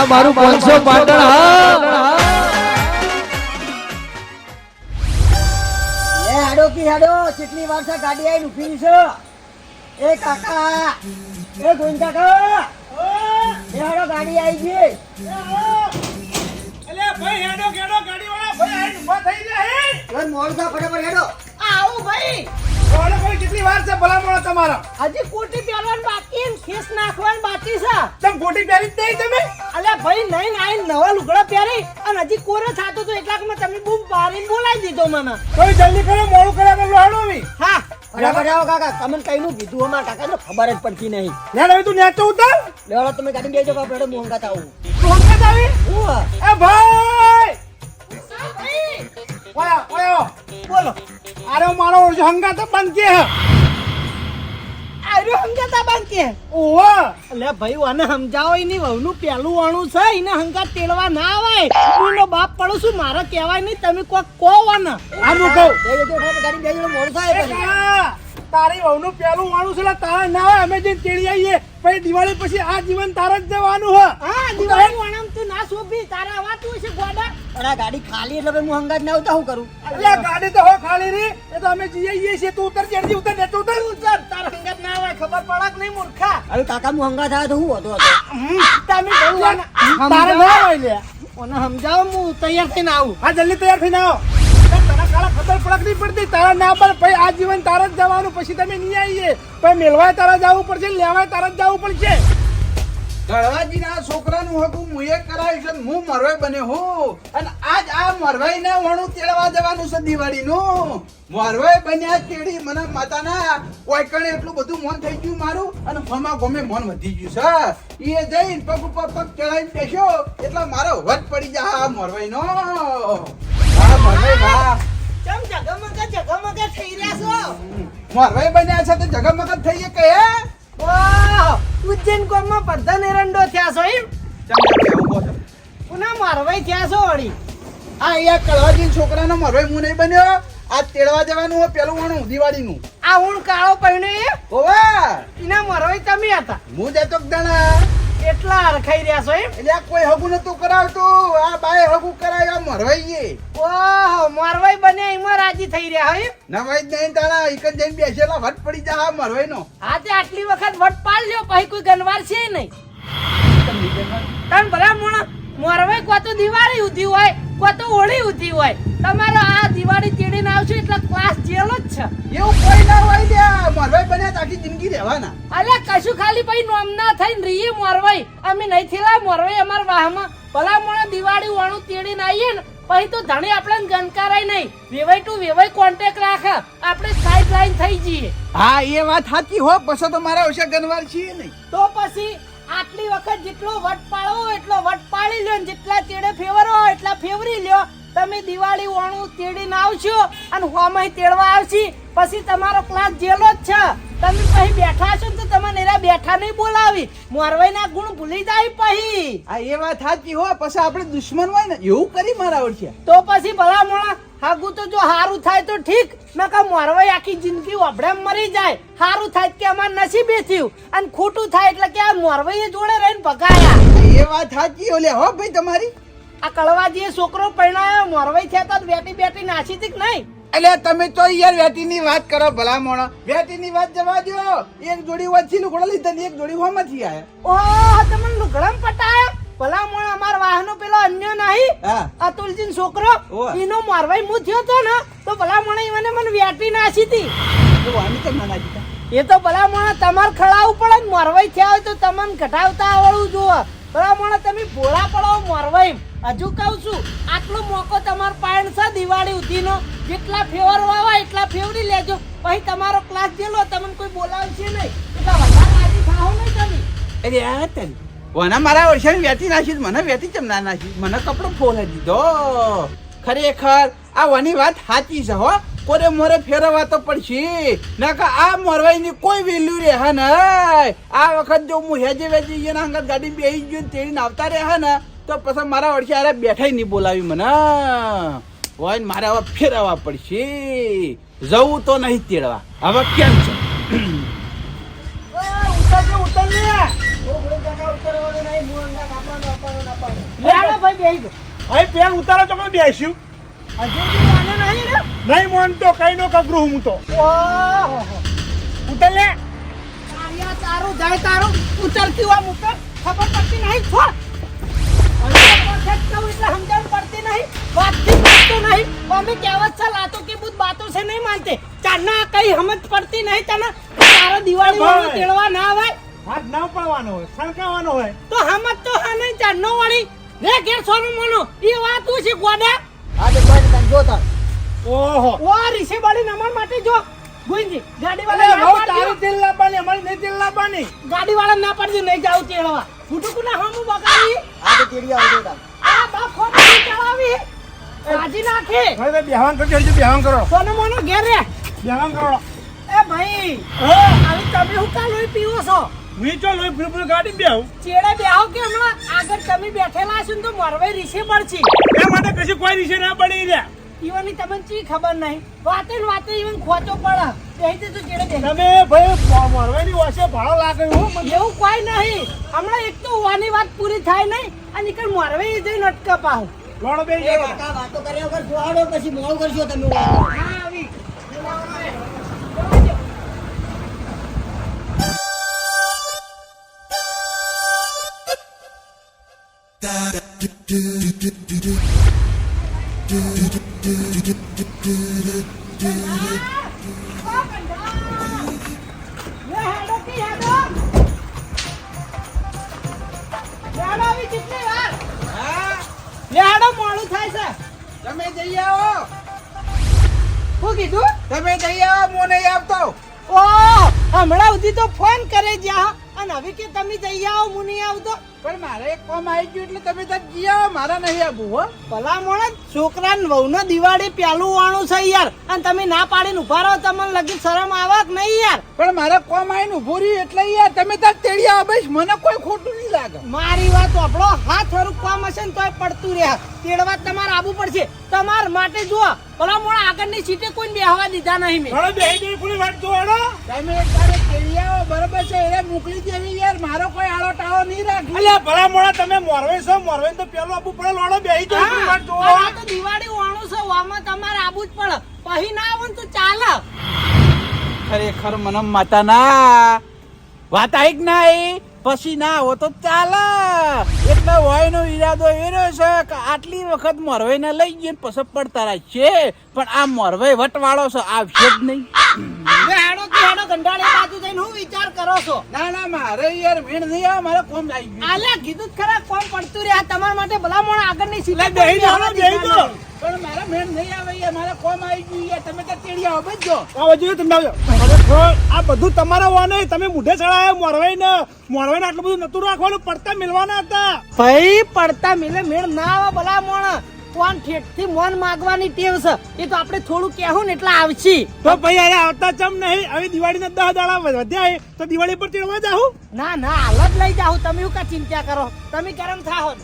આ મારું પાંચસો પાટણ હા. એ હાડો કી હાડો કેટલી વાર છે ગાડી આવીને ઊભી છે. એ કાકા એ ગોવિંદ કાકા એ હાડો ગાડી આવી ગઈ. અલ્યા ભાઈ હેડો કેડો ગાડીવાળા ભાઈ આઈને ઊભા થઈ જાય હે. હવે મોડું થા ફટાફટ હેડો. આવું ભાઈ. કોણે કોઈ કેટલી વાર છે ભલા મોળા તમારા? હજી કોટી પહેરવાનું બાકી ને ખીસ નાખવાનું બાકી છે. તમે કોટી પહેરી જ નહીં તમે? અલ્યા ભાઈ નહીં આઈ નવા લુગડા પહેરી અને હજી કોરો થાતો તો એટલાકમાં તમે બૂમ પાડીને બોલાવી દીધો મને કોઈ જલ્દી કરો મોડું કર્યા વગર હાડો મી હા. બરાબર આવો કાકા તમને કઈ નું કીધું અમાર કાકા ખબર જ પડતી નહીં. ના હવે તું તો ઉતાર. તમે ગાડી બેજો બાપ રેડો મોંઘા થાવું. તું હંગાત હું એ ભાઈ! ભાઈ, ઓયા ઓયા. બોલો. અરે મારો હંગા તો બંધ કે આર્યો હંગાતા બાંકે ઓવા અલ્યા ભાઈ આને સમજાવો એની વહુનું પહેલું વાણું છે એને હંગાત તેડવા ના આવે. હું એનો બાપ પડું છું મારે કહેવાય નહીં તમે કોક કહો વાને આ હું કહું. ગાડી બેજો મોડું થાય કા, તારી વહુનું પેલું વાળું છે એટલે તારા ના હોય અમે જે તેડી આવીએ પછી દિવાળી પછી આ જીવન તારા જ જવાનું હે. હા દિવાળી વાણામ તું ના શોભી તારા આવાતું છે ગોડા. અરે આ ગાડી ખાલી એટલે હું હંગાજ ના આવતા હું કરું? એટલે ગાડી તો હો ખાલી રી એ તો અમે જઈએ આવીએ છીએ તું ઉતર જલ્દી ઉતર ને તું ઉતર ઉતર. તારા હંગાત ના આવે ખબર પડક નહીં મૂર્ખા? અરે કાકા હું હંગાજ આવ્યો તો હું હતો તમે બહુ આને તારે ના હોય લે. ઓને સમજાવ હું તૈયાર થઈને આવું. હા જલ્દી તૈયાર થઈને આવો. તારા કાળા ખબર પડક નહીં પડતી? તારા ના પર ભાઈ આ જીવન તારા જ જવાનું. પછી તમે નહીં આવીએ. પણ મેળવાય તારા જવું પડશે લેવાય તારા જ જવું પડશે. ગળવાજીના છોકરાનું હકું મુએ કરાવ્યું છે ને હું મરવાઈ બન્યો હું. અને આજ આ મરવાઈ ને વણું તેડવા જવાનું છે દિવાળીનું. મરવાઈ બન્યા તેડી મને માતાના કોઈકણે એટલું બધું મન થઈ ગયું મારું અને ફમા ગમે મન વધી ગયું છે. એ જઈને પગ ઉપર પગ ચડાવીને બેસ્યો. એટલે મારો વધ પડી જાય આ મરવાઈનો. આ મરવાઈ ના ચમ જગમગ જગમગ થઈ રહ્યા છો? મરવાઈ બન્યા છે તો જગમગ જ થઈ કે? વાહ ઉજ્જૈન કોમમાં બધા એરંડો થયા છો એમ? પુના મારવાઈ થયા છો વળી? આ અહીંયા કળવાજી છોકરાનો મરવાઈ હું નહીં બન્યો. આ તેડવા જવાનું હોય પેલું વણું દિવાળીનું. આ હું કાળો પહેણ્યો એ? ઓવા એના મારવાઈ તમે હતા. હું જતો દણા. એટલા હરખાઈ રહ્યા છો એમ? એટલે કોઈ હગુ નતું કરાવતું. આ બાય હગુ કરાય આ મરવાઈએ ઓહો મારવાઈ બન્યા એમાં રાજી થઈ રહ્યા હોય નવાઈ જ નહીં તારા એક જ જઈને બેસેલા વટ પડી જા આ મરવાઈનો. તે આટલી વખત વટ પાડ લ્યો પછી કોઈ ગનવાર છે નહીં. તન ભલા મોણ મરવાઈ કો તો દિવાળી ઉધી હોય. કો તો હોળી ઉધી હોય. તમારો આ દિવાળી તેડીને આવશે એટલે ક્લાસ જેલ જ છે. એવું કોઈ ના હોય લ્યા મરવાઈ બન્યા તાકી આખી જિંદગી રહેવાના. અલે કશું ખાલી પછી નોમના થઈને રહીએ મોરવાઈ. અમે નહીં થેલા મોરવાઈ અમારા વાહમાં. ભલા મોણે દિવાળી વાણું તેડીને આવીએ ને પછી તો ધણી આપણે ગનકારાય નહીં. વેવાઈ ટુ વેવાઈ કોન્ટેક્ટ રાખે. આપણે સાઈડ લાઈન થઈ જઈએ. હા એ વાત સાચી હો પછી તો મારા ઓછા ગનવાર છીએ નહીં. તો પછી આટલી વખત જેટલો વટ પાળો એટલો વટ પાળી લ્યો ને જેટલા તેડે ફેવરો એટલા ફેવરી લ્યો. તમે દિવાળી ઓણું તેડીને આવશો અને હોમય તેડવા આવશી. પછી તમારો ક્લાસ જેલો જ છે. તમે પછી બેઠા છો ને તો તમે એરા બેઠા નહીં બોલાવી. મોરવાઈના ગુણ ભૂલી જાય પછી. આ એ વાત સાચી હોય. પછી આપણે દુશ્મન હોય ને એવું કરી મારા ઓળખ્યા તો પછી ભલા મોણા હાગું તો જો હારું થાય તો ઠીક નકા મોરવાઈ આખી જિંદગી ઓભડે મરી જાય. હારું થાય કે અમાર નસીબે થયું. અને ખોટું થાય એટલે કે આ મોરવાઈ જોડે રહીને ભગાયા. એ વાત સાચી ઓલે હો ભાઈ તમારી? આ કળવાજીએ છોકરો પરણાયો મોરવાઈ થયા તો બેટી બેટી નાસી હતી કે નહીં? એટલે તમે તો યાર વેટીની વાત કરો ભલા મોણો. વેટીની વાત જવા દો એક જોડી વચ્ચે લુગડો લીધા એક જોડી હોમાંથી આયા. ઓહ તમને લુગડમ પટાયા? ભલા મોણ અમાર વાહનો પેલો અન્ય નહીં. હા. અતુલજીન છોકરો એનો મારવાઈ મું થયો તો ને તો ભલા મોણે મને મને વેટી નાસી હતી. એ તો ભલા મોણા તમારે ખડાવવું પડે ને મોરવાઈ થયા હોય તો તમને ઘટાવતા આવડવું જુઓ. ભલા મોણા તમે ભોળા પડો મોરવાઈ હજુ કહું છું આટલો મોકો તમારો પાયણ છે દિવાળી ઉધીનો. જેટલા ફેવર વાવા એટલા ફેવરી લેજો. પછી તમારો ક્લાસ જેલો તમને કોઈ બોલાવશે નહીં. એટલા વધારે રાજી થાઓ નહીં તમે. અરે આ તને વના મારા વર્ષે વેચી નાખી મને વેચી ચમ ના નાખી મને કપડો ફોલે દીધો. ખરેખર, આ વાની વાત સાચી છે હો. કોરે મોરે ફેરવવા તો પડશે. નકા આ મોરવાઈની કોઈ વેલ્યુ રહે હા ને આ વખત જો હું હેજે વેજે એના અંગત ગાડી બેસી ગયો ને તેડીને આવતા રહ્યા ને, તો પછી મારા વર્ષે અરે બેઠાય નહીં બોલાવી મને. હોય ને મારે હવે ફેરવવા પડશે. જવું તો નહીં તેડવા. હવે કેમ છે? લેડો ભાઈ બેહી ગયો હવે પેન ઉતારો તો મેં બેસ્યું નહીં મોનતો કઈ નો કગરું હું તો. ઉતર લે. તારું જાય તારું. ઉતરતી હોય મુકર ખબર પડતી નહીં છોડ સમજણ પડતી નહીં. વાતથી પડતું નહીં. મમ્મી કહેવત છે લાતો કે બુદ્ધ બાતો છે નહીં માનતે. ચારના કઈ સમજ પડતી નહીં તને? તારો દિવાળી વાળો તેડવા ના આવે હાથ ના પાડવાનો હોય સણકાવાનો હોય. તો સમજ તો હા નહીં ચારનો વાળી. રે ઘેર સોનું મોનો? એ વાત તું છે ગોડા? હા તો કોઈ નહીં, જો તાર ઓહો. ઓ રીસે બાળી નમન માટે જો. ગુંજી ગાડી વાળા ના બહુ તારી તેલ લાવવાની અમારી નહીં તેલ લાવવાની. ગાડી વાળા ના પાડજો નહીં જાવ તેડવા ફૂટુકુ ના હમું બગાડી. હા તો તેડી આવજો તાર આ બાપ ફોન નહીં ચલાવી રાજી નાખે. હવે તો બેહવાન કરજો હજુ બેહવાન કરો. સોનો મોનો ઘેર રે. કરો. એ ભાઈ હા? આવી તમે હું કાં લોહી પીવો છો? હું ચો લોહી ફૂલ ફૂલ ગાડી બેહું. ચેડે બેહો કે હમણાં આગળ તમે બેઠેલા છો ને તો મરવે રીસે પડશે. એ માટે કશું કોઈ વિશે ના પડી રહ્યા ઈવનની તમને ચી ખબર નહીં? વાતે ને વાતે ઈવન ખોચો પડે. એ તો ચેડે બેહો. તમે ભાઈ મોરવાની વાસે ભાડો લાગે હું એવું કોઈ નહીં. હમણાં એક તો વાની વાત પૂરી થાય નહીં અને નીકળ મરવે જઈને અટકા પાહું. લોડો બે કાકા વાતો કર્યા વગર જોડો પછી મોડું કરશો તમે. હા આવી. મોડું થાય છે તમે જઈ આવો શું કીધું તમે જઈ આવો મો નહીં આવતો ઓ, હમણાં સુધી તો ફોન કરે જ્યાં, અને હવે કે તમે જઈ આવો, હું નહીં આવતો. પણ મારે એક કોમ આવી ગયું એટલે તમે ત્યાં ગયા મારા નહીં આવવું હો. ભલામણ મોણા છોકરા ને વહુ દિવાળી પેલું વાણું છે યાર. અને તમે ના પાડીને ઊભા રહો, તમને લગી શરમ આવક નહીં યાર? પણ મારે કોમ આઈને ઉભું રહ્યું એટલે યાર તમે તાર તેડી આવેશ મને કોઈ ખોટું નહીં લાગે. મારી વાત આપણો હાથ હરું કોમ હશે ને તોય પડતું રહ્યા તેડવા તમારે આવવું પડશે. તમાર માટે જુઓ ભલા મોણા આગળની સીટે કોઈ બેહવા દીધા નહીં મેં. લોડો બે બે પૂરી વાત જોડો તમે તારે તેડી આવો બરોબર છે એને મોકલી દેવી યાર. મારો કોઈ આળો ટાળો નહીં રાખી. અલ્યા ભલા મોડા તમે મોરવે છો મોરવે તો પેલો આબુ પડે લોડો બેહી જો પૂરી વાત હા, જોડો આ તો દિવાળી વાણું છે વામાં તમારે આબુ જ પડે. પછી ના આવો તો ચાલે. ખરેખર મને માતા ના વાત આવી જ ના આવી પછી ના આવો તો ચાલે. એટલે વયનો ઈરાદો એનો છે કે આટલી વખત મોરવાઈને લઈ ગયો પછી પડતા છે. પણ આ મોરવાઈ વટવાળો છે, આવશે જ નહીં. હેડો કે હેડો ગંડાળે બાજુ જઈને હું વિચાર કરો છો? ના ના મારે યાર મેળ નહીં આવે મારે કોમ આવી ગયું આલે કીધું જ ખરા કોમ પડતું રહ્યા તમારા માટે ભલા આગળ સીટે લે, બેહી જાવ બેહી જાઓ. પણ મારે મેળ નહીં આવે યાર મારે કોમ આવી ગયું યાર તમે તો તેડી આવો બજો. આવો. જોઈએ તમે આવજો. આ બધું તમારા વાને નહીં. તમે મુઢે ચડાયા મોરવાઈ ને મોરવાઈ આટલું બધું નતું રાખવાનું પડતા મિલવાના હતા. ભાઈ પડતા મિલે મેળ ના આવે ભલા મોણા કોણ ઠેઠથી મોન માગવાની ટેવ છે? એ તો આપણે થોડું કહેવું ને એટલે આવશે. તો ભાઈ અરે આવતા ચમ નહીં? હવે દિવાળી ના દસ દાડા વધ્યા તો દિવાળી પર ચડવા જાઉં ના ના હાલત લઈ જાઓ તમે એવું કા ચિંતા કરો? તમે ગરમ થાઓ હો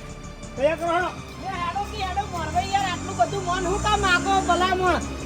ભાઈ કરવાનો? એ હેડો કે હેડો મોરભાઈ યાર આટલું બધું મન હું કા માગો ભલા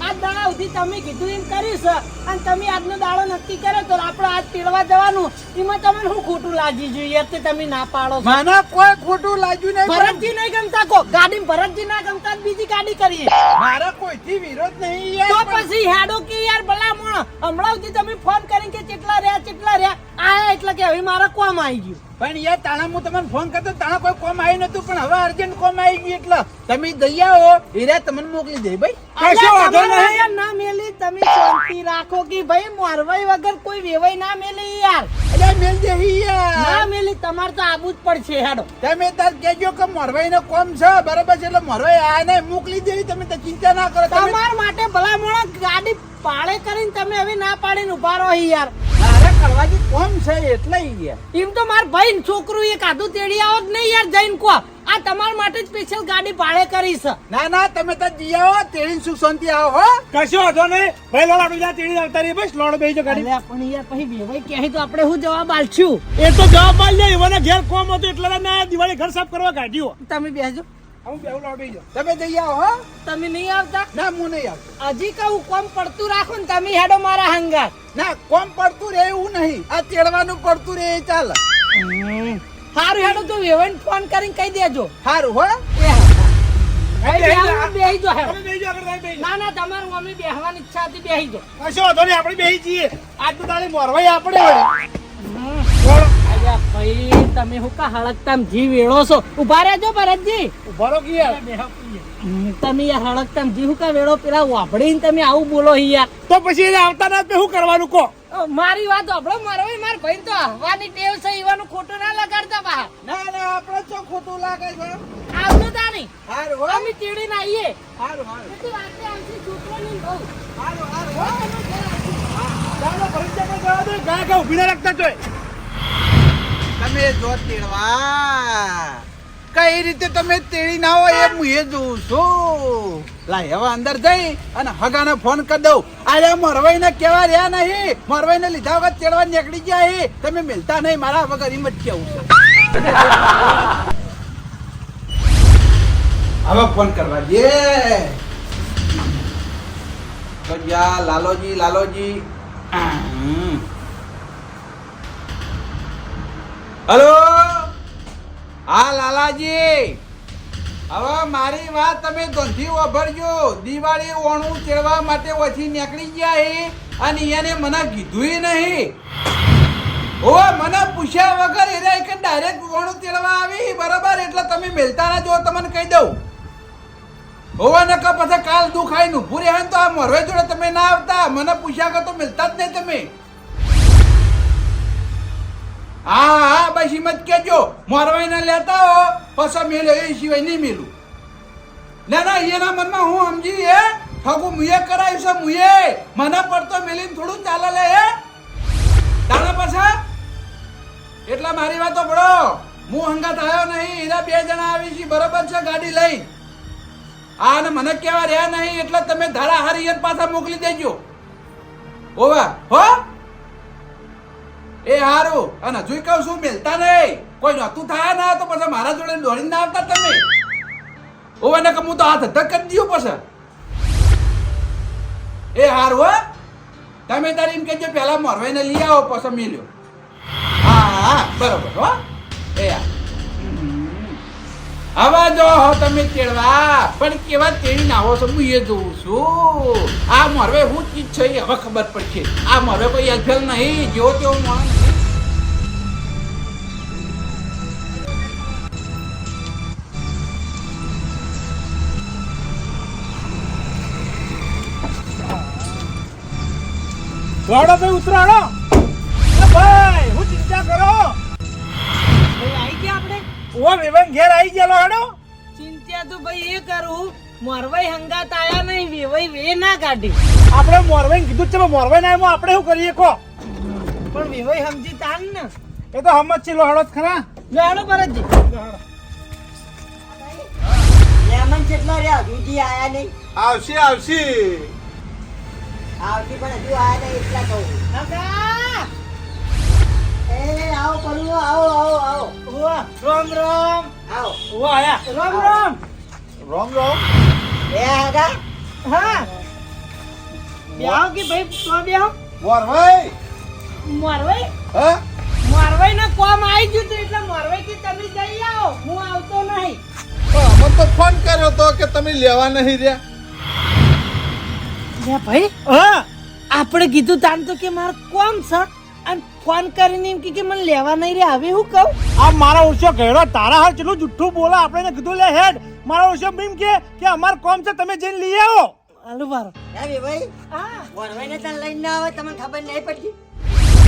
આજ દાડા સુધી તમે કીધું એમ કર્યું છે. અને તમે આજનો દાડો નક્કી કર્યો તો આપણે આજ તેડવા જવાનું. એમાં તમને શું ખોટું લાગી જોઈએ તે તમે ના પાડો મને કોઈ ખોટું લાગ્યું નહીં ભરતજી નહીં ગમતા કો ગાડી ભરતજી ના ગમતા બીજી ગાડી કરીએ? મારે કોઈથી વિરોધ નહીં તો યાર પછી હેડો કે યાર ભલા મોણ હમણાં સુધી તમે ફોન કરીને કે કેટલા રહ્યા કેટલા રહ્યા? આયા એટલે કે હવે મારા કોમ આવી ગયું. પણ યાર તાણા હું તમને ફોન કરતો તાણા કોઈ કોમ આવ્યું નતું પણ હવે અર્જન્ટ કોમ આવી ગયું એટલે. તમે દઈ આવો હીરા તમને મોકલી દે ભાઈ. કશો વાંધો ના મેલી તમે શાંતિ રાખો કે ભાઈ મોરવાઈ વગર કોઈ વેવાઈ ના મેલી યાર. અરે મેલ દેવી ના મેલી તમારે તો આબુ જ પડશે હેડો. તમે તાર કેજો કે મરવાઈ નો કોમ છે બરાબર છે એટલે મરવાઈ આ ને મોકલી દેવી તમે તો ચિંતા ના કરો. તમે તમાર માટે ભલા મોણા ગાડી પાળે કરીને તમે હવે ના પાડીને ઊભા રહો યાર. મારે કરવાજી કોમ છે એટલે યાર. એમ તો માર ભાઈ ને છોકરું એ કાધું તેડી આવો જ નહીં યાર જઈને કો આ તમારા માટે જ સ્પેશિયલ ગાડી ભાડે કરી છે. ના ના તમે તો જી આવો તેડી સુખ શાંતિ આવો હો? કશો વાંધો નહીં. ભાઈ લોડ આપણી જા તેડી આવતા રહી બસ લોડ બેસી જો ગાડી. પણ યાર પછી વેવાઈ કહે તો આપણે શું જવાબ આલશું એ તો જવાબ માલ જાય એવાના ઘેર કોમ હતું એટલે ના દિવાળી ઘર સાફ કરવા કાઢ્યો. તમે બેસજો હું બેહું લોડ બેસી જાઉં. તમે જઈ આવો હો. તમે નહીં આવતા? ના હું નહીં આવતો. હજી કહું કોમ પડતું રાખો ને તમે હેડો મારા હંગાર ના કોમ પડતું રે એવું નહીં. આ તેડવાનું પડતું રે એ ચાલે. સારું હેડો તું વેવન ફોન કરીને કહી દેજો. સારું હો. બેહી. ના ના તમારું મમ્મી બેહવાની ઈચ્છા હતી બેહી જો કશો વાંધો નહીં, આપણે બેસી જઈએ. આજ તો તારી મોરવાઈ આપણે ભાઈ તમે હું કા હળકતામ જી વેળો છો? ઊભા રહેજો ભરતજી. ઊભા રહો કે યાર. તમે યાર હળકતામ જી હું કા વેળો? પેલા વાપડીને તમે આવું બોલો યાર. તો પછી એને આવતા ના શું કરવાનું કહો? મારી વાત સાંભળો મારો માર ભાઈ તો હવાની ટેવ છે ઈવાનું ખોટું ના લગાડતા બા. ના ના આપણે તો ખોટું લાગે છે? આવજો તાની સારું હો. અમે ચીડીને આઈએ સારું સારું બધી વાતે આવશે છોકરો ની બહુ. સારું સારું હો. ચાલો, પરીક્ષા પર જવા દો. ગા ગાય ઊભી ના રાખતા તોય. તમે જો તેડવા. કઈ રીતે તમે તેડી ના હોય એ હું એ જોઉં છું. લા હવે અંદર જઈ અને હગાને ફોન કરી દઉં. અરે મરવાઈ ને કેવા રહ્યા નહીં? મરવાઈ ને લીધા વગર તેડવા નીકળી ગયા હે. તમે મિલતા નહીં મારા વગર, એમ જ કેવું હવે ફોન કરવા દે. લાલોજી લાલોજી. હમ. હલો? હા, લાલાજી. હવે મારી વાત તમે ધંધી વાપરજો દિવાળી ઓણું ચડવા માટે ઓછી નીકળી ગયા હે અને એને મને કીધું નહીં. ઓ મને પૂછ્યા વગર એને કે ડાયરેક્ટ ઓણું ચડવા આવી? બરાબર, એટલે તમે મેલતા ના જો તમને કહી દઉં. હોવા ન પછી કાલ દુખાઈ નું પૂરે હે તો આ મરવે જોડે તમે ના આવતા. મને પૂછ્યા કે તો મિલતા જ નહીં તમે. હા હા, બસ હિંમત કેજો મોરવાઈને લેતા હો, પછી મેલ્યો એ સિવાય નહીં મેલું. ના ના, એના મનમાં હું સમજી, હે? ઠગુ મુએ કરાયું છે મુએ. મને પડતો મેલીને થોડું ચાલે લે, હે? તારા પાછા? એટલા મારી વાતો પડો. હું હંગાત આવ્યો નહીં એના બે જણા આવી છે, બરોબર છે, ગાડી લઈ. આ અને મને કેવા રહ્યા નહીં, એટલે તમે ધારા હારી પાછા મોકલી દેજો. ઓવા હો? એ હારું. અને હજુ કહું છું, મેલતા નહીં. કોઈ નતું થાય ના, તો પછી મારા જોડે દોડીને ના આવતા તમે. ઓ એને કે હું તો હાથ ધક કરી દઉં પછી. એ હારું, હો. તમે તારી એમ કહેજો પહેલા મોરવાઈને લઈ આવો, પછી મિલ્યો. હા હા બરોબર, હો. એ હા હવે જો તમે તેડવા. પણ કેવા તેડી નાવો છો એ જોઉં છું. આ મરવે હું ચીજ છે હવે ખબર પડશે. આ મરવે કોઈ અલફેલ નહીં, જેવો તેવો માણસ ભાઈ ઉતરાડો ભાઈ, હું ચિંતા કરો. ઓ વિવેક ઘેર આવી ગયેલો હાડો. ચિંતા તો ભાઈ એ કરું મોરવાઈ હંગાત આયા નહીં વેવાઈ વે ના કાઢી. આપણે મોરવાઈ કીધું છે મોરવાઈ ના આવ્યો આપણે શું કરીએ કો પણ વેવાઈ સમજી તાન ને. એ તો હમત છે હાડો જ ખરા. જાણો ભરતજી. લેમન કેટલા રહ્યા? હજુથી આયા નહીં. આવશે આવશે. આવતી પણ હજુ આયા નહીં એટલા કહું. એ આવો પડવું આવો આવો આવો. ઉવા, રામ રામ. આવો. ઓ આયા. રામ રામ. રોમ રોમ. એ આગા. હા. બેહો કે ભાઈ તો બેહો. મોરવાઈ મોરવાઈ હા? મોરવાઈ ના કોમ આવી ગયું તું એટલે મોરવાઈ કે તમે જઈ આવો. હું આવતો નહીં. અમને તો ફોન કર્યો તો કે તમે લેવા નહીં રહ્યા. ભાઈ હા. આપણે કીધું તાન તો કે મારે કોમ છે. અને ફોન કરીને એમ કે કે મને લેવા નહીં રે હવે હું કહું? આ મારા ઓછો ઘેડો તારા હાલ કેટલું જુઠ્ઠું બોલે? આપણે એને કીધું લે હેડ. મારા ઓછો એમ કે કે અમાર કોમ છે તમે જઈને લઈ આવો. હાલો બારો હે ભાઈ હા. વરવાઈને તને લઈને ના આવે તમને ખબર નહીં પડતી.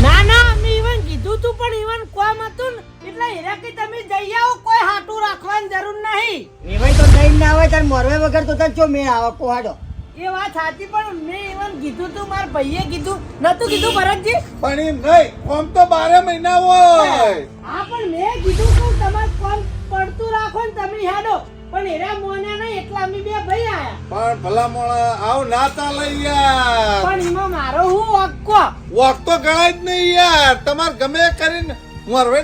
ના ના અમે ઈવન કીધું તું પણ ઈવન કોમ હતું ને એટલે હીરા કે તમે જઈ આવો કોઈ હાટું રાખવાની જરૂર નહીં. એ ભાઈ તો લઈને ના આવે તાર મોરવે વગર તો તને ચો મેળ આવે કોહાડો. એ વાત સાચી પણ મેં ઈવન કીધું તું માર ભાઈએ કીધું. નતું કીધું ભરતજી? પણ એમ નહીં કોમ તો બારે મહિના હોય. હા પણ મેં કીધું કે તમારે કોમ પડતું રાખો ને તમે હેડો. પણ એરા મોના નહીં એટલા અમે બે ભાઈ આયા. પણ ભલા મોણા આવ ના લઈ યાર. પણ એમાં મારો હું હક્કો વોક તો ગણાય જ નહીં યાર. તમારે ગમે કરીને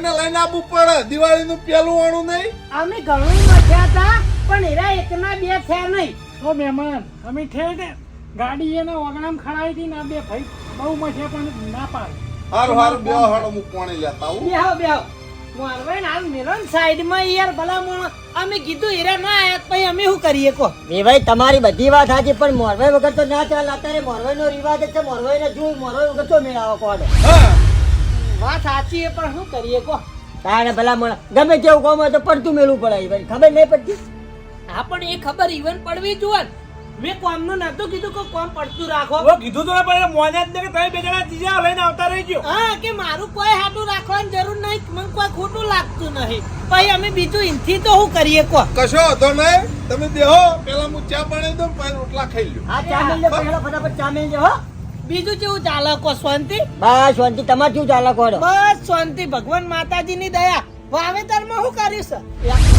ને લઈને આવવું પડે. દિવાળીનું પેલું વાણું નહીં. અમે ઘણું મથ્યા હતા પણ એરા એકના બે થયા નહીં. ઓ મહેમાન અમે ઠેઠ ગાડી એના વગણામ ખડાવી હતી ને બે ભાઈ બહુ મઠે પણ ના પાડે. હાર હાર બે હાડો મુ કોણે લેતા હું બેહો બેહો. મોરવાઈ ના મેલો સાઈડ સાઈડમાં યાર ભલા ભલામણ. અમે કીધું હીરા ના આયા પછી અમે શું કરીએ કો ભાઈ તમારી બધી વાત સાચી પણ મોરવાઈ વગર તો ના ચાલે. અત્યારે મોરવાઈ નો રિવાજ છે મોરવાઈ ને જોઈ મોરવાઈ વગર તો મેળાવો કોડે વાત સાચી એ પણ શું કરીએ કો તારે ભલા મોણ ગમે તેવું કોમ હોય તો પડતું મેળવું પડે ભાઈ. ખબર નહીં પડતી? હા પણ એ ખબર ઈવન પડવી જોઈએ. મેં કોમનું નતું કીધું કે કોમ પડતું રાખો. ઓ કીધું તો પણ મોને જ ને કે તમે બે જણા જીજા લઈને આવતા રહી ગયો. હા કે મારું કોઈ હાટું રાખવાની જરૂર નહીં મને કોઈ ખોટું લાગતું નહીં. ભાઈ અમે બીજું ઇનથી તો હું કરીએ કો? કશો હતો નહીં. તમે દેહો પેલા હું ચા પાણી દઉં પછી રોટલા ખાઈ લ્યો. હા ચા મેલ પહેલા ફટાફટ ચા મેલ હો. બીજું કેવું ચાલે કો શાંતિ? બસ શાંતિ. તમારે કેવું ચાલે કો બસ શાંતિ. ભગવાન માતાજીની દયા. વાવેતરમાં હું કરીશ છે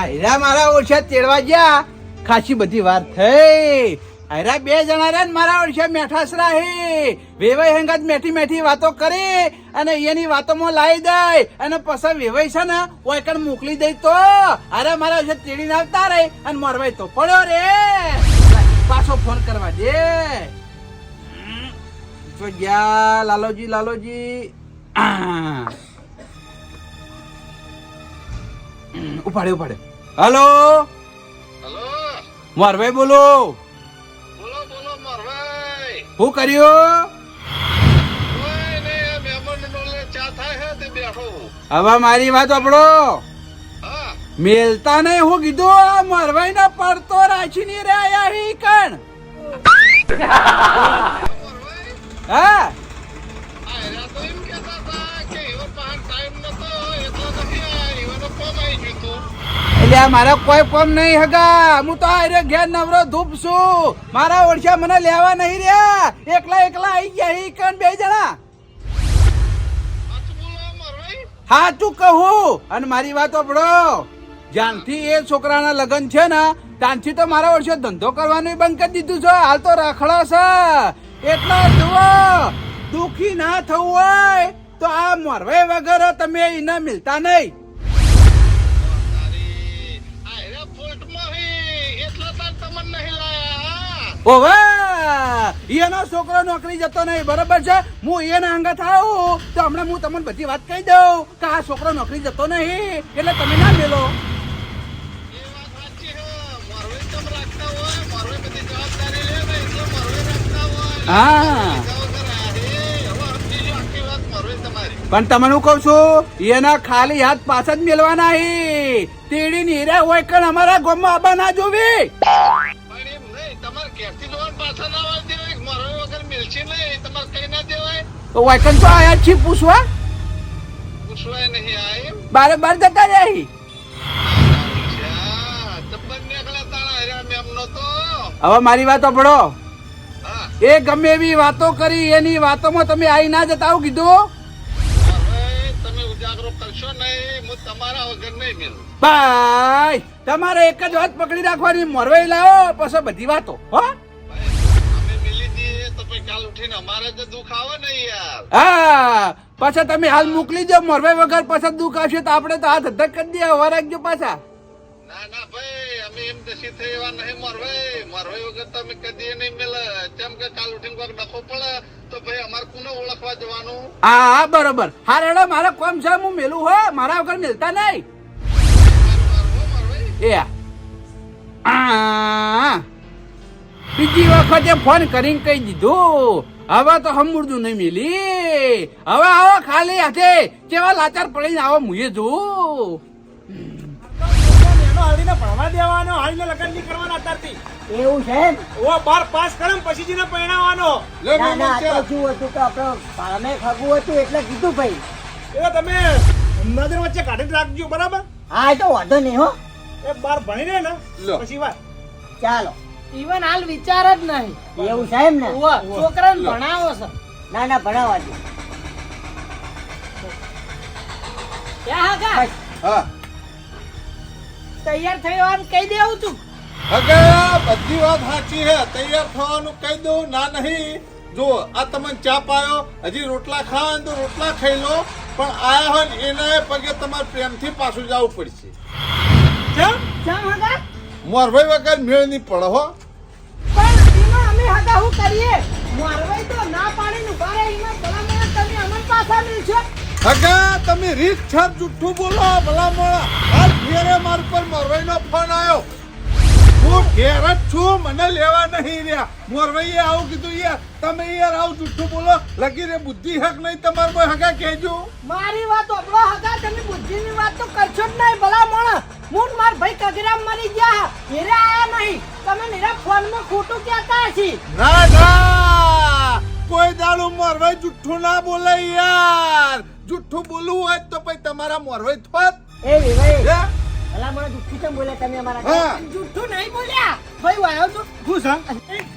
આયરા મારા ઓછા તેડવા ગયા. ખાસી બધી વાર થઈ. આયરા બે જણા રહ્યા મારા ઓળખ્યા મેઠાસરા હે વેવાઈ હંગાત મેઠી મેઠી વાતો કરે અને એની વાતોમાં લાવી દે અને પછી વેવાઈ છે ને ઓયકણ મોકલી દઈ તો. અરે મારા ઓછા તેડીને આવતા રે અને મરવાય તો પડ્યો રે. પાછો ફોન કરવા દે. તો ગયા લાલોજી લાલોજી. ઉપાડે ઉપાડે. હલો? હલો? મોરભાઈ બોલો. બોલો બોલો મારભાઈ. શું કર્યું? હવે મારી વાત આપણો મેલતા નહીં હું કીધું આ મોરભાઈ ના પડતો રાખીને ની રહ્યા કણ? હા. એટલે મારા કોઈ કોમ નહીં હગા. હું તો આરે ઘેર નવરો ધૂપ છું. મારા ઓળખ્યા મને લેવા નહીં રહ્યા. એકલા એકલા આવી ગયા હી, કણ બે જણા? હા, તું કહું. અને મારી વાત સાંભળો. જ્યાંથી એ છોકરાના લગ્ન છે ને, ત્યાંથી તો મારા વર્ષે ધંધો કરવાનું બંધ કરી દીધું છે. હાલ તો રાખડો છે. એટલો જુઓ, દુખી ના થવું હોય તો આ મરવાય વગર તમે એને મિલતા નહીં. ઓવે! એનો છોકરો નોકરી જતો નહીં, બરોબર છે? હું એના અંગત આવું તો હમણાં હું તમને બધી વાત કહી દઉં કે આ છોકરો નોકરી જતો નહીં, એટલે તમે ના મેલો. તમ હા. પણ તમને હું કહું છું એના ખાલી હાથ પાછા જ મેળવાના તેડી નીરા હોય કણ અમારા ગામમાં આબા ના જોવી. મારવાઈ વગર તમારે કઈ ના દેવાય? તો વાયકન તો આયા જ પૂછવા? પૂછવાય નહીં આ એમ. બારે બાર જતા જાય હવે મારી વાત સાંભળો એ ગમે એવી વાતો કરી એની વાતોમાં તમે આવી ના જતા આવું કીધું? તમે ઉજાગરો કરશો નહીં હું તમારા વગર નહીં મિલું. ભાઈ તમારે એક જ વાત પકડી રાખવાની મરવાઈ લાવો પછી બધી વાતો હો? ઉઠીને અમારે તો દુઃખ આવે ને યાર. હા પાછા તમે હાલ મોકલી દો મોરવાઈ વગર પાછા દુઃખ આવશે તો આપણે તો હાથ ધક કરી દઈએ હવા રાખજો પાછા. ના ના ભાઈ અમે એમ દસી થઈ એવા નહીં મરવાઈ મરવાઈ વગર તમે કદી નહીં મેલે. જેમ કે કાલ ઉઠીને કોક ડખો પડે તો ભાઈ અમારે કોને ઓળખવા જવાનું? હા હા બરોબર. હા રેડો મારે કોમ છે હું મેલું હો. મારા વગર મેલતા નહીં. એ આ. બીજી વખતે ફોન કરીને કહી દીધું હવે તો હમુરદું નહીં મિલી. હવે આવો ખાલી હાથે. કેવા લાચાર પડીને આવો મુએ જો એનો હાલીને ભણવા દેવાનો હાલીને લગ્ન નહીં કરવાના અત્યારથી. એવું છે ઓ બાર પાસ કરે પછી જીને પરણાવવાનો લે ના ના તો શું હતું કે આપણે ભામે ખગું હતું એટલે કીધું ભાઈ. એ તમે નજર વચ્ચે કાઢીને રાખજો બરાબર? હા એ તો વાંધો નહીં હો. એ બાર ભણી લે. ને પછી વાત. ચાલો. ઈવન હાલ વિચાર જ નહીં. એવું છે એમ ને? છોકરાને ભણાવો છે. ના ના ભણાવવા દે. તૈયાર થયો આમ કહી દેવું છું બધી વાત સાચી હે. તૈયાર થવાનું કહી દઉં? ના નહીં. જો આ તમને ચા પાયો. હજી રોટલા ખાવા તો રોટલા ખાઈ લો. પણ આયા હોય ને એના પગે તમારે પ્રેમથી પાછું જવું પડશે. કેમ ચમ હગા મોરભાઈ વગર મેળ નહીં પડે હો. પણ અમે હગા હું કરીએ? મોરવાઈ તો ના પાડીને ઊભા રહે એમાં ભલા મને તમે અમન પાછા મિલશો હગા તમે રીત છાપ જુઠ્ઠું બોલો ભલા મોણા હાલ ઘેરે માર પર મોરવાઈનો ફોન આવ્યો હું ઘેર જ છું મને લેવા નહીં રહ્યા. મોરવાઈએ આવું કીધું યાર તમે યાર આવું જુઠ્ઠું બોલો. લગી રે બુદ્ધિ હક નહીં તમારે કોઈ હગા કહેજો. મારી વાત ઓબળો હગા તમે બુદ્ધિની વાત તો કરશો જ નહીં ભલા મૂળ માર ભાઈ કગરામ મરી ગયા હેરે આયા નહીં. તમે નીરા ફોનમાં ખોટું કહેતા હશી. ના ના. કોઈ દાડું મોરવાઈ જુઠ્ઠું ના બોલે યાર. જુઠ્ઠું બોલવું હોય તો પછી તમારા મોરવાઈ થોત એ વિભાઈ ભલા મને જુઠ્ઠું કેમ બોલ્યા તમે અમારા જુઠ્ઠું નહીં બોલ્યા. ભાઈ વાયો તો છે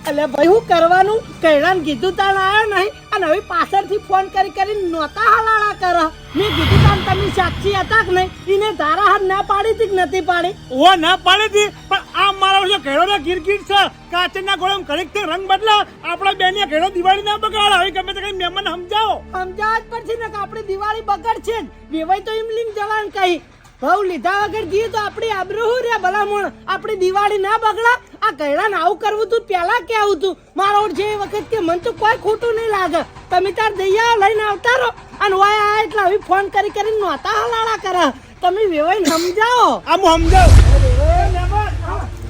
એટલે ભાઈ હું કરવાનું? કૈડાને કીધું તાણ આવ્યો નહીં. અને હવે પાછળથી ફોન કરી કરી નહોતા હલાળા કરો. મેં કીધું તાણ તમે સાક્ષી હતા કે નહીં? એને તારા હાથ ના પાડી હતી કે નથી પાડી? ઓ ના પાડી હતી. પણ આ મારો જે ઘેડો ને ગીરગીર છે. કાચના ગોળમ ઘડીકથી રંગ બદલા. આપણા બેની ઘેડો દિવાળી ના બગાડ. હવે ગમે તે કઈ મહેમાન સમજાવો. સમજાવ જ પડશે ને કે આપણી દિવાળી બગડશે જ. વેવાય તો એમ લીમ જવાનું કહી. ભાવ લીધા વગર જઈએ તો આપણી આબરૂ હું રે ભલામણ. આપણી દિવાળી ના બગડા. આ કૈડાને આવું કરવું તું પેલા કેવું તું? મારો જે વખત કે મન તો કોઈ ખોટું નહીં લાગે. તમે તાર દૈયા લઈને આવતા રહો. અને વાય આ એટલે હવે ફોન કરી કરીને નોતા હલાળા કરે. તમે વેવાઈ સમજાવો. આમ હું સમજાવ.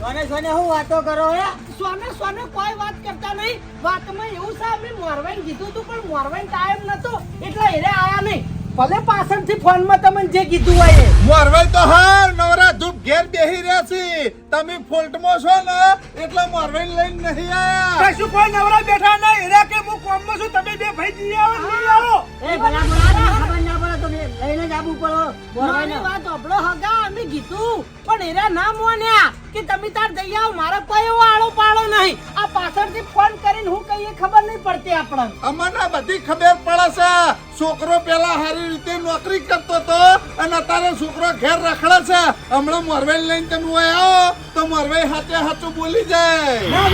સોને સોને હું વાતો કરો હે? સોને સોને કોઈ વાત કરતા નહીં. વાતમાં એવું છે અમે મોરવાઈને કીધું તું પણ મોરવાઈને ટાઈમ નતો. એટલે એને આયા નહીં. ભલે પાછળથી ફોનમાં તમને જે કીધું હોય મોરવે તો હાર નવરા ધૂપ ઘેર બેહી રહ્યા છે. તમે ફોલ્ટમાં છો ને એટલે મોરવે લઈને નહીં આયા. કશું કોઈ નવરા બેઠા નહીં. એરા કે હું કોમમાં છું તમે બે ભાઈ જઈ આવો એ ભલા તો લઈને જ આવવું પડો. મારી વાત ઓભળો હગા અમે કીધું પણ એરા ના મોન્યા કે તમે તાર જઈ આવો મારે કોઈ આળો પાડો નહીં. આ પાછળથી ફોન કરીને હું કહીએ ખબર નહીં પડતી આપણને. અમને બધી ખબર પડે છે. છોકરો પેલા સારી રીતે નોકરી કરતો તો અને અત્યારે છોકરો ઘેર રખડે છે. હમણાં મોરવાઈ લઈને તમે આવો તો મોરવાઈ હાથે હાથું બોલી જાય. ના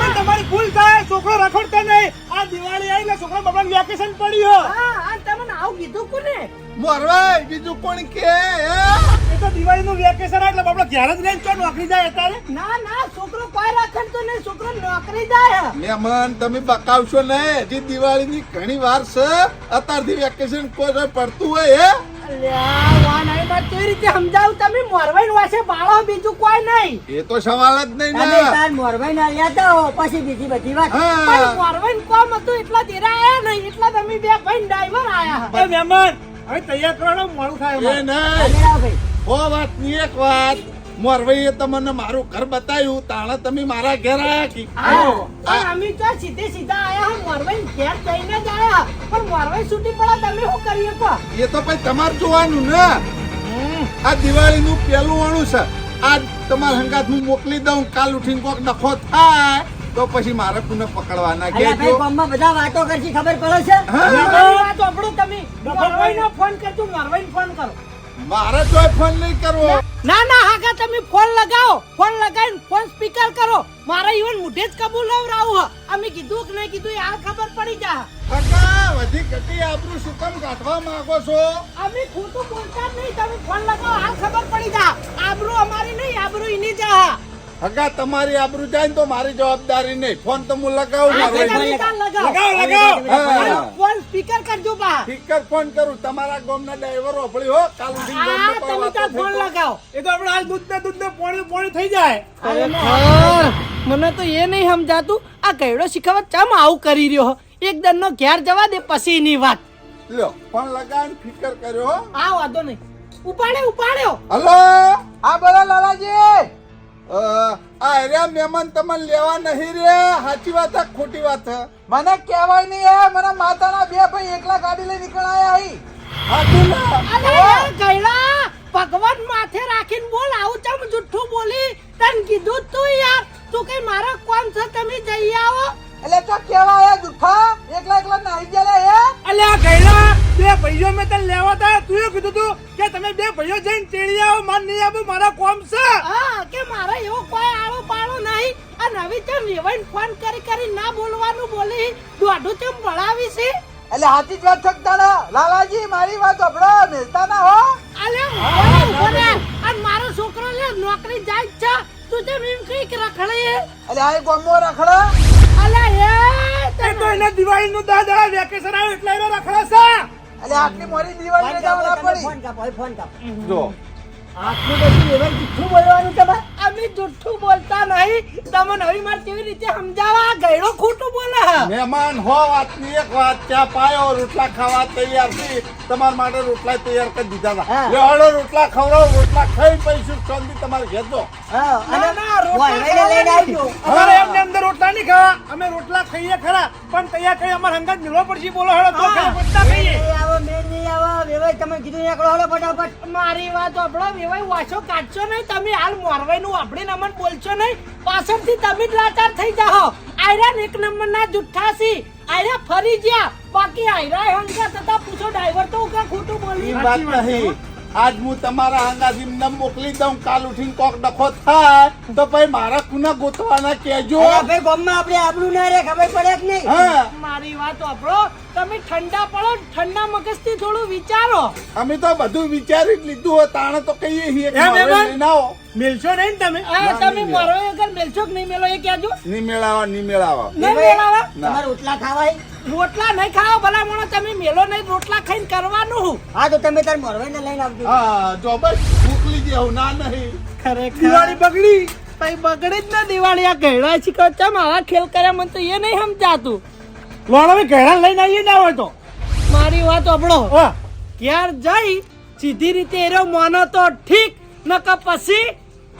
ના તમારી ભૂલ થાય. છોકરો રખડતો નહીં. આ દિવાળી આવી ને છોકરા બાપા વેકેશન પડ્યું હા. આ તમને આવું કીધું કોને? મોરવાઈ બીજું કોણ કે હે? એ તો દિવાળીનું વેકેશન એટલે બાબા ઘેર જ રહીને ચો નોકરી જાય અત્યારે? ના ના છોકરો કોઈ રાખતો નહીં છોકરો નોકરી જાય. મહેમાન તમે બકાવશો ને હજી દિવાળીની ઘણી વાર છે અત્યારથી વેકેશન કોઈ પડતું હોય હે? નહીં કેવી રીતે સમજાવું? તમે મોરવાઈ વાસે બાળો બીજું કોઈ નહીં. એ તો સવાલ જ નહીં તમે તાર મોરભાઈ ના લેતા હો પછી બીજી બધી વાત. પણ મોરવાઈ કોમ હતું એટલા દેરા આયા નહીં એટલા તમે બે ભાઈ ડ્રાઈવર આયા એ મહેમાન હવે તૈયાર કરવાનું મોડું થાય એ નહીં. ઓ વાતની એક વાત. મોરવાઈએ તમને મારું ઘર બતાવ્યું તાણે તમે મારા ઘેર આયા કી? અમે તો સીધે સીધા આયા હા મોરવાઈ ઘેર જઈને જ આયા. પણ મોરવાઈ છૂટી પડે તમે શું કરીએ કહો? એ તો ભાઈ તમારે જોવાનું ને. આ દિવાળીનું પહેલું અણું છે. આ તમારા હંગાત હું મોકલી દઉં કાલ ઉઠીને કોક નફો થાય તો પછી મારે પુનઃ પકડવાના કે જો ગામમાં બધા વાતો કરશી ખબર પડે છે? વાત આપણો તમે મોરવાઈનો ફોન કરજો મોરવાઈને ફોન કરો. મારે તો ફોન નહીં કરવો. ના ના હાકા તમે ફોન લગાવો. ફોન લગાવીને ફોન સ્પીકર કરો. મારા ઈવન મુઢે જ કબૂલ લવરાવું હ. અમે કીધું કે નહીં કીધું એ હાલ ખબર પડી જા કાકા વધી ઘટી આપણું શું કામ કાઢવા માંગો છો? અમે ખોટું બોલતા જ નહીં. તમે ફોન લગાવો હાલ ખબર પડી જા આબરૂ અમારી નહીં આબરૂ એની જા હગા તમારી આબરૂ જાય તો મારી જવાબદારી નહીં. ફોન તો હું લગાવું ફોન સ્પીકર કરજો બા. સ્પીકર ફોન કરું. તમારા ગામના ડ્રાઈવર ઓફળી હો. કાલ ફોન લગાવો. એ તો આપણે હાલ દૂધ ને દૂધ ને પોણી પોણી થઈ જાય. મને તો એ નહીં સમજાતું. આ કઈડો શીખવત ચમ આવું કરી રહ્યો એક દનનો ઘેર જવા દે પછી એની વાત. લ્યો ફોન લગાવીને ફિકર કર્યો આ વાંધો નહીં. ઉપાડે ઉપાડ્યો. હલો? આ બોલો લાલાજી. અ, આ એરિયા મહેમાન તમને લેવા નહીં રે. સાચી વાત છે ખોટી વાત છે મને કહેવાય નહીં હે મને માતાના બે ભાઈ એકલા ગાડી લઈ નીકળાયા અહીં. ને? ગયડા ભગવાન માથે રાખીને બોલ આવું ચમ જુઠ્ઠું બોલી? તને કીધું તું યાર તું કઈ મારા કોણ છે તમે જઈ આવો. એટલે તો કેવા એ જુઠ્ઠા? એકલા એકલા નાહી ગયેલા હે? અલ્યા ગયડા બે ભાઈઓ મેં તને લેવા તા તું એ કીધું તું કે તમે બે ભાઈઓ જઈને ચેડી આવો માન નહીં આવું મારા કોમ છે. હા કે મારે એવો કોઈ આળો પાળો નહીં. આ નવી ચમ રેવાઈને ફોન કરી કરી ના બોલવાનું બોલી દોઢું ચમ ભળાવી છે. એટલે હાથી જ વાત શકતા ને લાલાજી મારી વાત અભડો મેલતા ના હો. અલે ઊભો રે, ઊભો રે. અને મારો છોકરો લે નોકરી જાય છે. તું તેમ એમ કંઈક રખડે? એટલે આ ગોમો રખડો. એને દિવાળીનું દસ દાડા વેકેશન આવ્યું એટલે એને રખડે છે. અલે આટલી મોડી દિવાળી ફોન કાપો, ના ફોન કાપો, હવે ફોન કાપો. જો. આટલું બધું એવા જુઠ્ઠું બોલવાનું તમારે અમે જુઠ્ઠું બોલતા નહીં. તમને હવે મારે કેવી રીતે સમજાવા ગયડો ખોટું બોલે હે. મહેમાન હો વાતની એક વાત ચા પાયો રોટલા ખાવા તૈયાર છે. તમારા માટે રોટલા તૈયાર કરી દીધા હતા. હા. લે હળો રોટલા ખવડાવો રોટલા ખાઈ પૈસું શાંતિ તમારે ઘેરજો હા, અને ના, ના, રોટલા લઈને આવજો. અમારે એમને અંદર રોટલા નહીં ખાવા. અમે રોટલા ખાઈએ ખરા પણ તૈયાર કરી અમારે હંગાત મિલવો પડશે બોલો હળો તો ખાઈએ. નહીં આવો, તમે કીધું ફટાફટ. મારી વાત કાઢશો નહીં તમે. હાલ મોરવાઈ નું વાપરીને અમને બોલશો નહીં. પાછળથી તમે જ લાચાર થઈ જાઓ. આયરા એક નંબર ના જુઠ્ઠા સી આયરા ફરી ગયા. બાકી આયરા હંગા થતા પૂછો ડ્રાઈવર તો કે ખોટું બોલી વાત નહીં. આજ હું તમારા હાંગાથી ન મોકલી દઉં કાલ ઉઠીને કોક ડખો થાય તો પછી મારા કુના ગોતવાના કેજો ભાઈ, ગામમાં આપણે આબરૂ ના રહે, ખબર પડે કે નહીં? હા. મારી વાત આપણો તમે ઠંડા પડો ઠંડા મગજથી થોડું વિચારો. અમે તો બધું વિચારી જ લીધું હોય તાણે તો કહીએ છીએ કે આવો મિલશો નહીં ને તમે? આ તમે મારો અગર મેલશો કે નહીં મેલો એ કહેજો. નહીં મેળાવા નહીં મેળાવા. નહીં મેળાવા? તમારે રોટલા ખાવાય? રોટલા નહીં ખાઓ ભલા મોણો તમે મેલો નહીં રોટલા ખાઈને કરવાનું હું. હા તો તમે તાર મોરવાઈને લઈને આવજો. હા જો બસ મોકલી દેવું ના નહીં. ખરેખર. દિવાળી બગડી. તઈ બગડી જ ને દિવાળી. આ ઘેડા છે કે ચમ આવા ખેલ કર્યા મને તો એ નહીં સમજાતું. લોણો ઘેડા લઈને આવીએ ના હોય તો. મારી વાત આપણો હા. ઘેર જઈ સીધી રીતે એરો મોનો તો ઠીક નકા પછી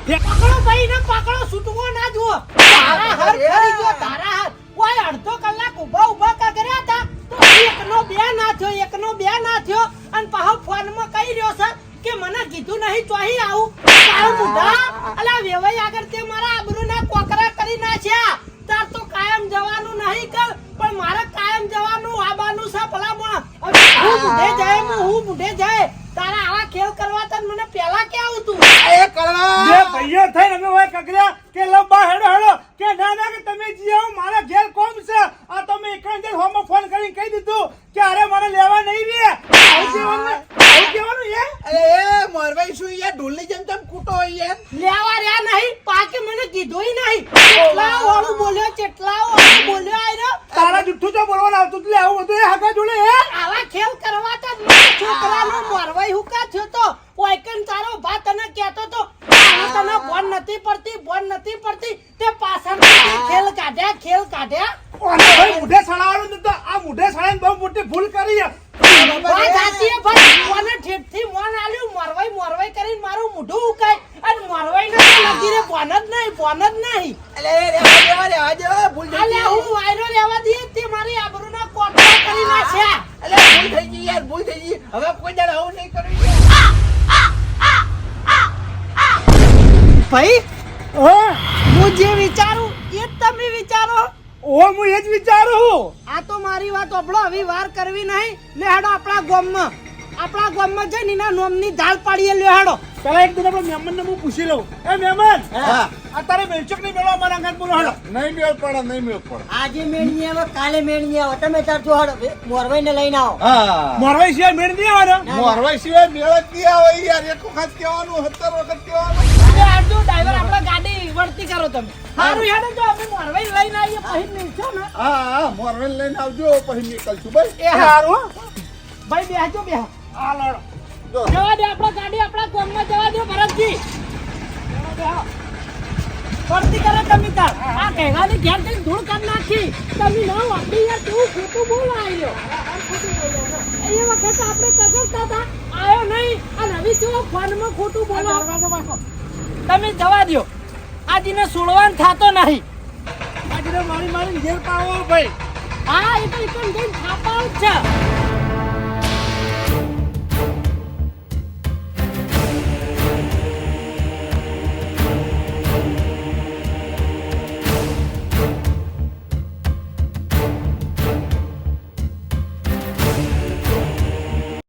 પકડો ભાઈ ને પકડો છૂટવો ના જુઓ. તારા હાથ ફરી ગયો તારા હાથ. કોઈ અડધો કલાક ઊભા ઊભા કા કર્યા હતા? તો એકનો બે ના થયો એકનો બે ના થયો. અને પાછો ફોનમાં કહી રહ્યો છે કે મને કીધું નહીં ચોહી આવું. તારા મુઢા અલા વેવાઈ આગળ તે મારા આબરૂના કોકરા કરી નાખ્યા. તાર તો કાયમ જવાનું નહીં કર પણ મારે કાયમ જવાનું આબાનું છે ભલા હું મુઢે જાય હું મુઢે જાય. તારા આવા ખેલ કરવા તને મને પહેલા કે આવું તું એ કરવા બે ભાઈઓ થઈને અમે હોય કકડ્યા કે લંબા હેડો હેડો. કે ના ના કે તમે જી આવો મારા ઘેર કોમ છે? આ તમે એક જ હોમો ફોન કરીને કહી દીધું કે અરે મને લેવા નહીં રે. આવું કહેવાનું આવું કહેવાનું એ અરે એ મોરવાઈ શું યાર ઢોલની જેમ તેમ કૂટો હોય યાર. લેવા રહ્યા નહીં પાકે મને કીધું નહીં. કેટલા વાળું બોલ્યો કેટલા વાળું બોલ્યો આયરો તારા જુઠ્ઠું જો બોલવાનું આવતું લે આવું બધું એ હાકા જોડે આવા ખેલ કરવા તો મારા છોકરાનો મોરવાઈ હુકા થયો તો. ઓયકન તારો ભા તને કહેતો તો તને બોન નથી પડતી બોન નથી પડતી. તે પાછળથી ખેલ કાઢ્યા ખેલ કાઢ્યા. ઓને ભાઈ મુઢે સડાવવાનું નતું. આ મુઢે સળાઈને બહુ મોટી ભૂલ કરી ભાઈ વાત ભાઈ. મને ઠેઠથી મોન આલ્યું મરવાઈ મરવાઈ કરીને મારું મોઢું ઉકાય અને મરવાઈ ને લગી રે બોન જ નહીં બોન જ નહીં. અલે રેવા દેવા રેવા દેવા ભૂલ થઈ અલે હું વાયરો રેવા દઈએ તે મારી આબરૂના કોટડા કરી નાખ્યા. અલે ભૂલ થઈ ગઈ યાર ભૂલ થઈ ગઈ. હવે કોઈ દાડે આવું નહીં કરવું યાર. ભાઈ ઓ હું જે વિચારું એ જ તમે વિચારો. ઓ હું એ જ વિચારું. છું આ તો મારી વાત આપણો હવે વાર કરવી નહીં. ને હેડો આપણા ગામમાં. આપણા ગામમાં જઈને એના નોમની ધાલ પાડીએ લ્યો હેડો. પેલા એક દિન આપણે મહેમાનને હું પૂછી લઉં. એ મહેમાન હા. અત્યારે મેલચક નહીં મેળવા મારા અંગાત બોલો હેડો. નહીં મેળ પડે નહીં મેળ પડે. આજે મેળ નહીં આવે કાલે મેળ નહીં આવે. તમે તાર જો હેડો મોરવાઈ ને લઈને આવો. હા. મોરવાઈ સિવાય મેળ નહીં આવે મોરવાઈ સિવાય મેળ જ નહીં આવે યાર. એક વખત કહેવાનું સત્તર વખત કહેવાનું. કરો તમે? સારું હેડો જો અમે મોરવાઈ લઈને આવીએ પછી મિલશો ને. હા હા મોરવાઈ લઈને આવજો પછી નીકળશું ભાઈ. એ હારું હો. ભાઈ બેહજો બેહો. આ લડો. જવા દે આપણા ગાડી આપણા ગામમાં જવા દો ભરતજી. બેહો, કરે તમે તાર. આ કહેવાની ઘેર જઈને ધૂળ કાઢ નાખી. તમે ના વાપરી યાર કેવું ખોટું બોલ આવ્યો એ વખત આપણે કગરતા હતા આવ્યો નહીં. અને હવે કેવો ફોનમાં ખોટું બોલો. તમે જવા દો આજને સુળવાન થતો નહીં. આજે મારી મારી ઘેર પાવો ભાઈ. હા એ તો એકદમ જઈને થાપાવ છે.